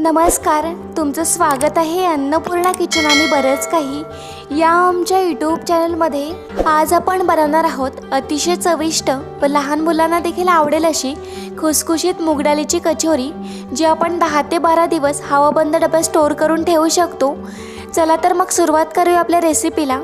नमस्कार. तुमचं स्वागत आहे अन्नपूर्णा किचन आणि बरंच काही. या आमच्या यूट्यूब चॅनलमध्ये आज आपण बनवणार आहोत अतिशय चविष्ट व लहान मुलांना देखील आवडेल अशी खुसखुशीत मुगडालीची कचोरी जी आपण दहा ते बारा दिवस हवाबंद डब्यात स्टोअर करून ठेवू शकतो. चला तर मग सुरुवात करूया आपल्या रेसिपीला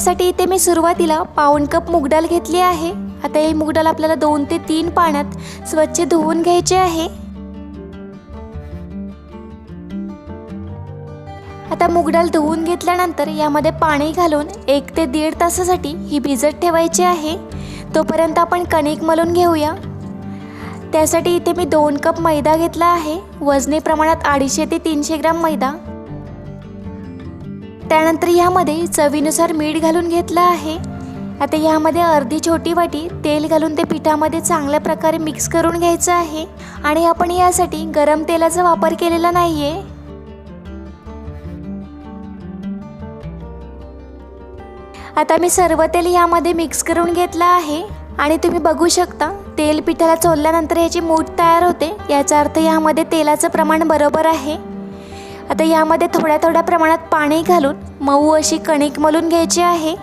त्यासाठी इथे मी सुरुवातीला पाऊण कप मुगडाल घेतली आहे. आता ही मुगडाल आपल्याला दोन ते तीन पाण्यात स्वच्छ धुवून घ्यायचे आहे. आता मुगडाल धुवून घेतल्यानंतर यामध्ये पाणी घालून एक ते दीड तासासाठी ही भिजत ठेवायची आहे. तोपर्यंत आपण कणिक मलून घेऊया. त्यासाठी इथे मी दोन कप मैदा घेतला आहे. वजनी प्रमाणात अडीचशे ते तीनशे ग्राम मैदा. त्यानंतर यामध्ये चवीनुसार मीठ घालून घेतलं आहे. आता यामध्ये अर्धी छोटी वाटी तेल घालून ते पिठामध्ये चांगल्या प्रकारे मिक्स करून घ्यायचं आहे. आणि आपण यासाठी गरम तेलाचा वापर केलेला नाही आहे आता मी सर्व तेल यामध्ये मिक्स करून घेतलं आहे. आणि तुम्ही बघू शकता तेल पिठाला चोलल्यानंतर याची मूठ तयार होते. याचा अर्थ यामध्ये तेलाचं प्रमाण बरोबर आहे. आता यामध्ये थोड्या थोड्या प्रमाणात पाणी घालून मऊ अशी कणिक मलून घ्यायची आहे.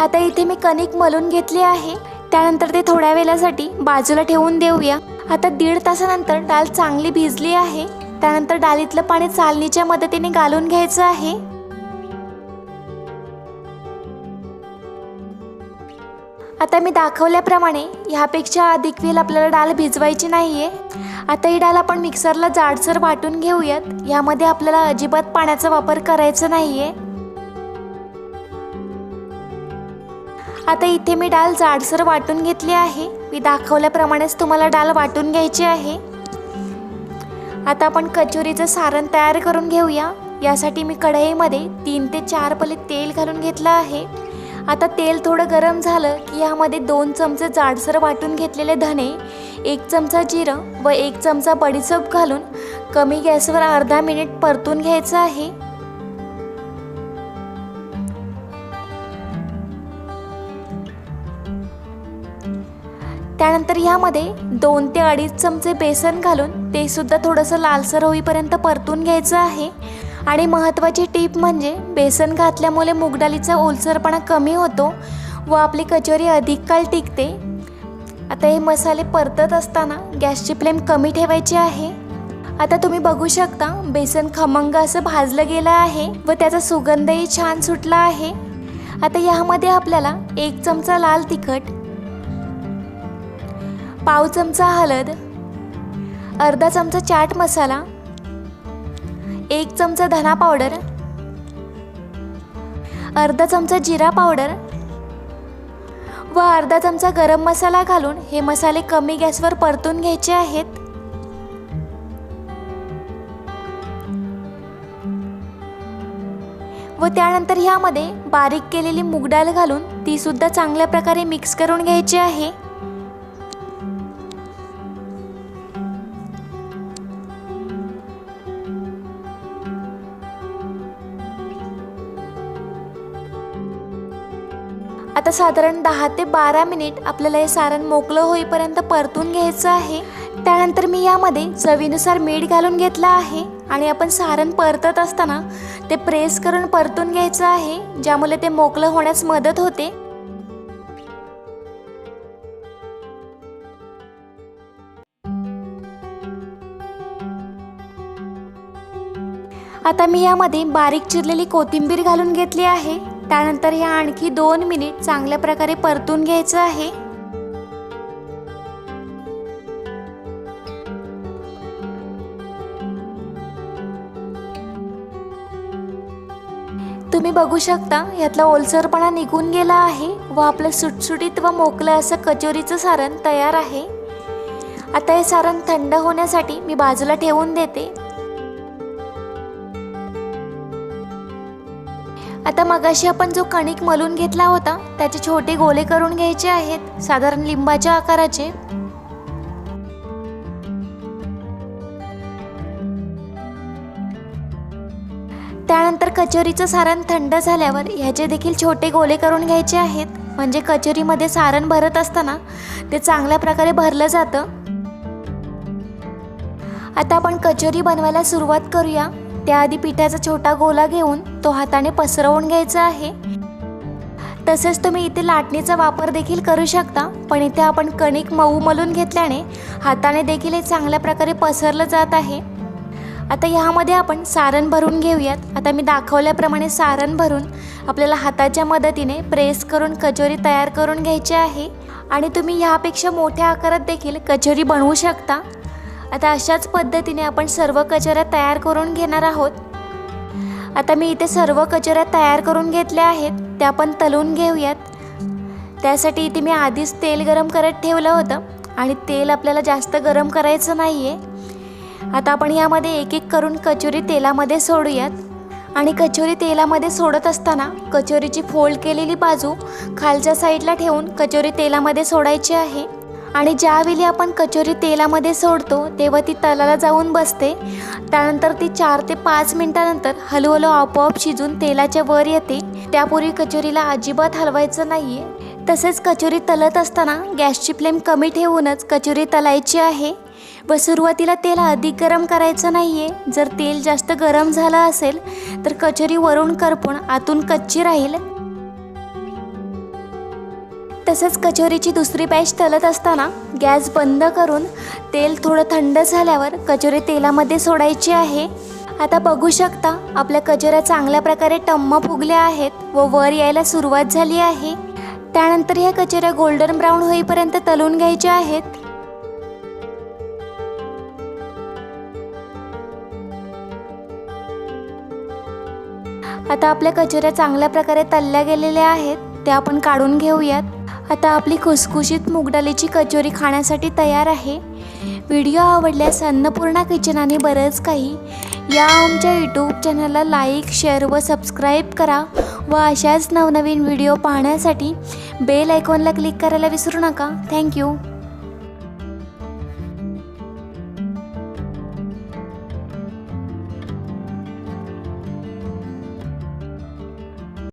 आता इथे मी कणिक मलून घेतली आहे. त्यानंतर ते थोड्या वेळासाठी बाजूला ठेवून देऊया. आता दीड तासानंतर डाळ चांगली भिजली आहे. त्यानंतर डाळीतलं पाणी चालणीच्या मदतीने घालून घ्यायचं आहे. आता मी दाखवल्याप्रमाणे ह्यापेक्षा अधिक वेल आपल्याला डाळ भिजवायची नाही आहे आता ही डाळ आपण मिक्सरला जाडसर वाटून घेऊयात. यामध्ये आपल्याला अजिबात पाण्याचा वापर करायचा नाही आहे आता इथे मी डाळ जाडसर वाटून घेतली आहे. मी दाखवल्याप्रमाणेच तुम्हाला डाळ वाटून घ्यायची आहे. आता आपण कचोरीचं सारण तयार करून घेऊया. यासाठी मी कढईमध्ये तीन ते चार पले तेल घालून घेतलं आहे. आता तेल थोडं गरम झालं की यामध्ये दोन चमचे जाडसर वाटून घेतलेले धणे एक चमचा जिरं व एक चमचा बडीसोप घालून कमी गॅसवर अर्धा मिनिट परतून घ्यायचं आहे. त्यानंतर ह्यामध्ये दोन ते अडीच चमचे बेसन घालून ते सुद्धा थोडंसं लालसर होईपर्यंत परतून घ्यायचं आहे. आणि महत्त्वाची टीप म्हणजे बेसन घातल्यामुळे मुगडालीचा ओलसरपणा कमी होतो व आपली कचोरी अधिक काळ टिकते. आता हे मसाले परतत असताना गॅसची फ्लेम कमी ठेवायची आहे. आता तुम्ही बघू शकता बेसन खमंग असं भाजलं गेलं आहे व त्याचा सुगंधही छान सुटला आहे. आता यामध्ये आपल्याला एक चमचा लाल तिखट पाव चमचा हळद अर्धा चमचा चाट मसाला एक चमचा धना पावडर. अर्धा चमचा जिरा पावडर. व अर्धा चमचा गरम मसाला घालून हे मसाले कमी गॅसवर परतून घ्यायचे आहेत. व त्यानंतर ह्यामध्ये बारीक केलेली मुगडाळ घालून ती सुद्धा चांगल्या प्रकारे मिक्स करून घ्यायची आहे. आता साधारण दहा ते बारा मिनिट आपल्याला हे सारण मोकळं होईपर्यंत परतून घ्यायचं आहे. त्यानंतर मी यामध्ये चवीनुसार मीठ घालून घेतलं आहे आणि आपण सारण परतत असताना ते प्रेस करून परतून घ्यायचं आहे ज्यामुळे ते मोकळं होण्यास मदत होते. आता मी यामध्ये बारीक चिरलेली कोथिंबीर घालून घेतली आहे. त्यानंतर हे आणखी दोन मिनिट चांगल्या प्रकारे परतून घ्यायचं आहे. तुम्ही बघू शकता यातला ओलसरपणा निघून गेला आहे व आपलं सुटसुटीत व मोकलं असं कचोरीचं सारण तयार आहे. आता हे सारण थंड होण्यासाठी मी बाजूला ठेवून देते. आता मगाशी आपण जो कणिक मलून घेतला होता त्याचे छोटे गोले करून घ्यायचे आहेत साधारण लिंबाच्या आकाराचे. त्यानंतर कचोरीचं सारण थंड झाल्यावर ह्याचे देखील छोटे गोले करून घ्यायचे आहेत. म्हणजे कचोरीमध्ये सारण भरत असताना ते चांगल्या प्रकारे भरलं जातं. आता आपण कचोरी बनवायला सुरुवात करूया. त्याआधी पिठाचा छोटा गोला घेऊन तो हाताने पसरवून घ्यायचा आहे. तसेच तुम्ही इथे लाटणीचा वापर देखील करू शकता पण इथे आपण कणिक मऊ मलून घेतल्याने हाताने देखील हे चांगल्या प्रकारे पसरलं जात आहे. आता ह्यामध्ये आपण सारण भरून घेऊयात. आता मी दाखवल्याप्रमाणे सारण भरून आपल्याला हाताच्या मदतीने प्रेस करून कचोरी तयार करून घ्यायची आहे. आणि तुम्ही ह्यापेक्षा मोठ्या आकारात देखील कचोरी बनवू शकता. आता अशाच पद्धतीने आपण सर्व कचऱ्या तयार करून घेणार आहोत. आता मी इथे सर्व कचऱ्या तयार करून घेतल्या आहेत त्या आपण तलून घेऊयात. त्यासाठी इथे मी आधीच तेल गरम करत ठेवलं होतं आणि तेल आपल्याला जास्त गरम करायचं नाही आहे आता आपण यामध्ये एक एक करून कचोरी तेलामध्ये सोडूयात. आणि कचोरी तेलामध्ये सोडत असताना कचोरीची फोल्ड केलेली बाजू खालच्या साईडला ठेवून कचोरी तेलामध्ये सोडायची आहे. आणि ज्यावेळी आपण कचोरी तेलामध्ये सोडतो तेव्हा ती तलाला जाऊन बसते. त्यानंतर ती चार ते पाच मिनटानंतर हळूहळू आपोआप शिजून तेलाच्या वर येते. त्यापूर्वी कचोरीला अजिबात हलवायचं नाही आहे तसेच कचोरी तलत असताना गॅसची फ्लेम कमी ठेवूनच कचोरी तलायची आहे. व सुरुवातीला तेल अधिक गरम करायचं नाही आहे जर तेल जास्त गरम झालं असेल तर कचोरी वरून करपून आतून कच्ची राहील. तसंच कचोरीची दुसरी बॅच तलत असताना गॅस बंद करून तेल थोडं थंड झाल्यावर कचोरी तेलामध्ये सोडायची आहे. आता बघू शकता आपल्या कचोऱ्या चांगल्या प्रकारे टम्म फुगल्या आहेत व वर यायला सुरुवात झाली आहे. त्यानंतर ह्या कचोऱ्या गोल्डन ब्राऊन होईपर्यंत तलून घ्यायच्या आहेत. आता आपल्या कचोऱ्या चांगल्या प्रकारे तलल्या गेलेल्या आहेत. त्या आपण काढून घेऊयात. आता आपली खुसखुशीत मूगडालीची कचोरी खाण्यासाठी तयार आहे. व्हिडिओ आवडल्यास अन्नपूर्णा किचन आणि बरंच काही. या आमच्या यूट्यूब चॅनलला लाईक शेअर व सबस्क्राईब करा व अशाच नवनवीन व्हिडिओ पाहण्यासाठी बेल आयकॉनला क्लिक करायला विसरू नका. थँक्यू